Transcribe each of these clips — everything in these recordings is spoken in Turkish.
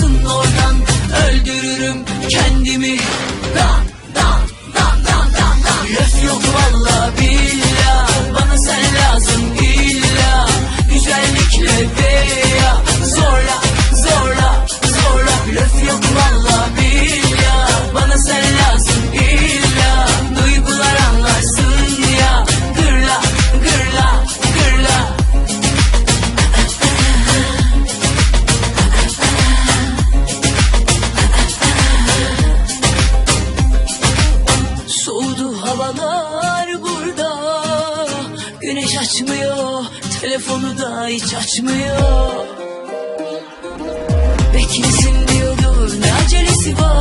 çıkarsın oradan Öldürürüm kendimi. açmıyor Telefonu da hiç açmıyor. Beklesin diyordur ne acelesi var?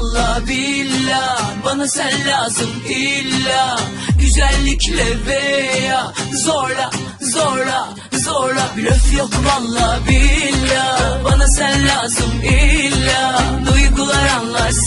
Valla billah bana sen lazım illa. Güzellikle veya zorla zorla zorla. Blöf yok valla billah bana sen lazım illa. Duygular anlarsın.